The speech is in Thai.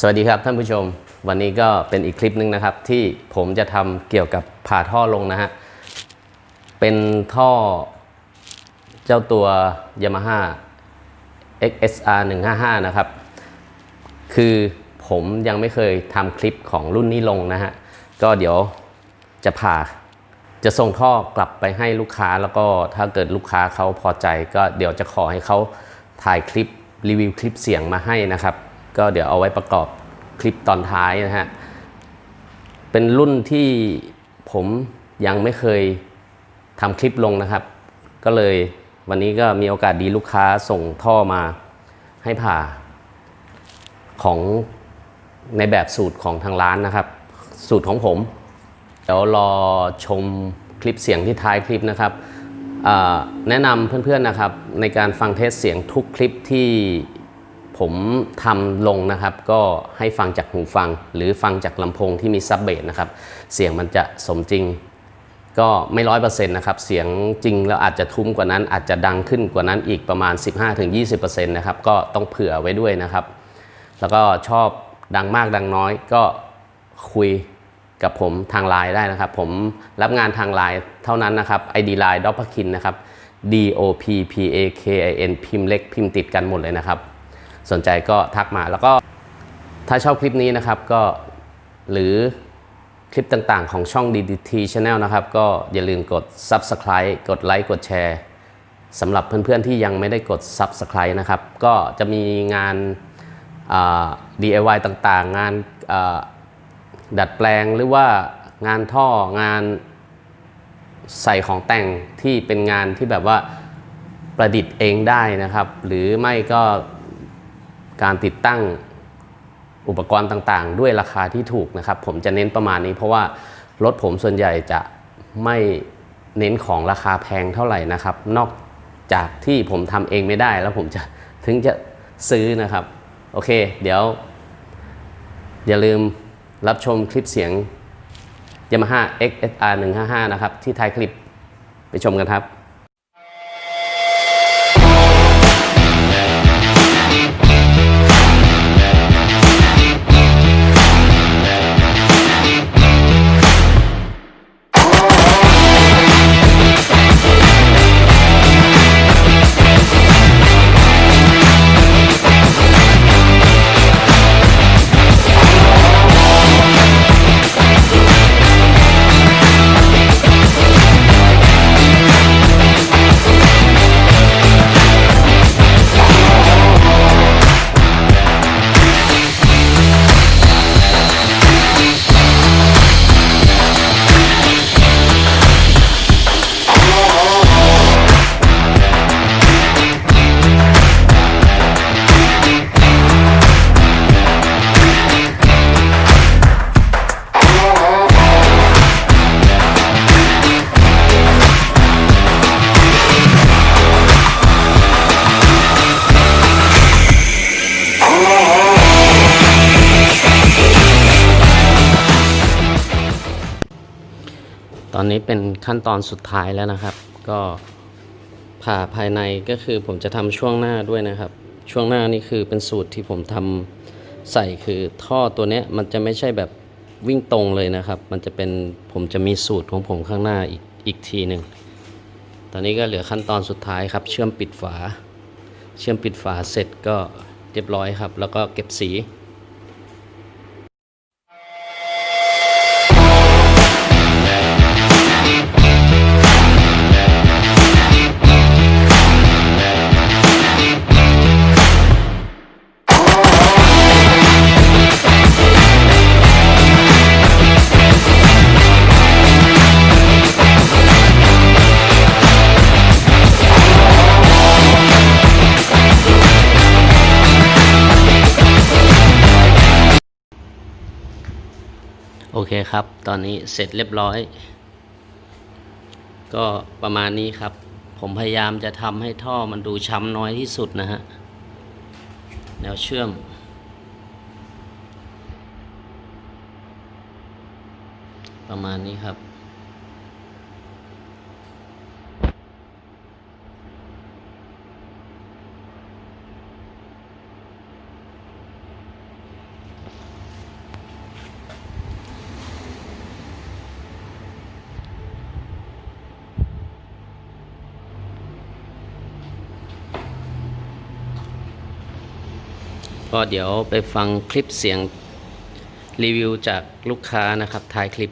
สวัสดีครับท่านผู้ชม วันนี้ก็เป็นอีกคลิปหนึ่งนะครับ ที่ผมจะทำเกี่ยวกับผ่าท่อลงนะฮะ เป็นท่อเจ้าตัว Yamaha XSR 155 นะครับ คือผมยังไม่เคยทำคลิปของรุ่นนี้ลงนะฮะ ก็เดี๋ยวจะผ่า จะส่งท่อกลับไปให้ลูกค้าแล้วก็ถ้าเกิดลูกค้าเขาพอใจ ก็เดี๋ยวจะขอให้เขาถ่ายคลิปรีวิวคลิปเสียงมาให้นะครับ ก็เดี๋ยวเอาไว้ประกอบคลิปตอนท้ายนะฮะ เป็นรุ่นที่ผมยังไม่เคยทำคลิปลงนะครับ ก็เลยวันนี้ก็มีโอกาสดีลูกค้าส่งท่อมาให้ผ่าของในแบบสูตรของทางร้านนะครับ สูตรของผม เดี๋ยวรอชมคลิปเสียงที่ท้ายคลิปนะครับแนะนำเพื่อนๆนะครับในการฟังเทสเสียงทุกคลิปที่ ผมทำลงนะครับ ก็ให้ฟังจากหูฟัง หรือฟังจากลำโพงที่มีซับเบสนะครับ เสียงมันจะสมจริง ก็ไม่ร้อยเปอร์เซ็นต์นะครับ เสียงจริงแล้วอาจจะทุ้มกว่านั้น อาจจะดังขึ้นกว่านั้นอีกประมาณ 15-20%นะครับ ก็ต้องเผื่อไว้ด้วยนะครับ แล้วก็ชอบดังมากดังน้อยก็คุยกับผมทางไลน์ได้นะครับ ผมรับงานทางไลน์เท่านั้นนะครับ ID ไลน์ดอปพคินนะครับ D O P P A K I N พิมพ์เล็กพิมพ์ติดกันหมดเลยนะครับ สนใจก็ทักมาแล้วก็ถ้าชอบคลิปนี้นะครับก็หรือคลิปต่างๆ ของช่อง DDT Channel นะครับ ก็อย่าลืมกด Subscribe กดไลค์กดแชร์สำหรับเพื่อนๆที่ยังไม่ได้กด Subscribe นะครับ ก็จะมีงาน DIY ต่างๆ งานดัดแปลงหรือว่างานท่องานใส่ของแต่งที่เป็นงานที่แบบว่าประดิษฐ์เองได้นะครับ หรือไม่ก็ การติดตั้งอุปกรณ์ต่างๆ ด้วยราคาที่ถูกนะครับ ผมจะเน้นประมาณนี้เพราะว่ารถผมส่วนใหญ่จะไม่เน้นของราคาแพงเท่าไหร่นะครับ นอกจากที่ผมทำเองไม่ได้แล้วผมจะถึงจะซื้อนะครับ โอเค เดี๋ยว อย่าลืมรับชมคลิปเสียง Yamaha XSR 155 นะครับ ที่ท้ายคลิปไปชมกันครับ อนนี้เป็นขั้นตอนสุดท้ายแล้วนะครับ ก็ผ่าภายในก็คือผมจะทำช่วงหน้าด้วยนะครับ ช่วงหน้านี่คือเป็นสูตรที่ผมทำใส่คือท่อตัวเนี้ยมันจะไม่ใช่แบบวิ่งตรงเลยนะครับ มันจะเป็นผมจะมีสูตรของผมข้างหน้าอีกอีกทีหนึ่งตอนนี้ก็เหลือขั้นตอนสุดท้ายครับ เชื่อมปิดฝา เชื่อมปิดฝาเสร็จก็เรียบร้อยครับ แล้วก็เก็บสี โอเคครับ ตอนนี้เสร็จเรียบร้อย ก็ประมาณนี้ครับ ผมพยายามจะทำให้ท่อมันดูช้ำน้อยที่สุดนะฮะ แนวเชื่อม ประมาณนี้ครับ ก็เดี๋ยวไปฟังคลิปเสียงรีวิวจากลูกค้านะครับท้ายคลิป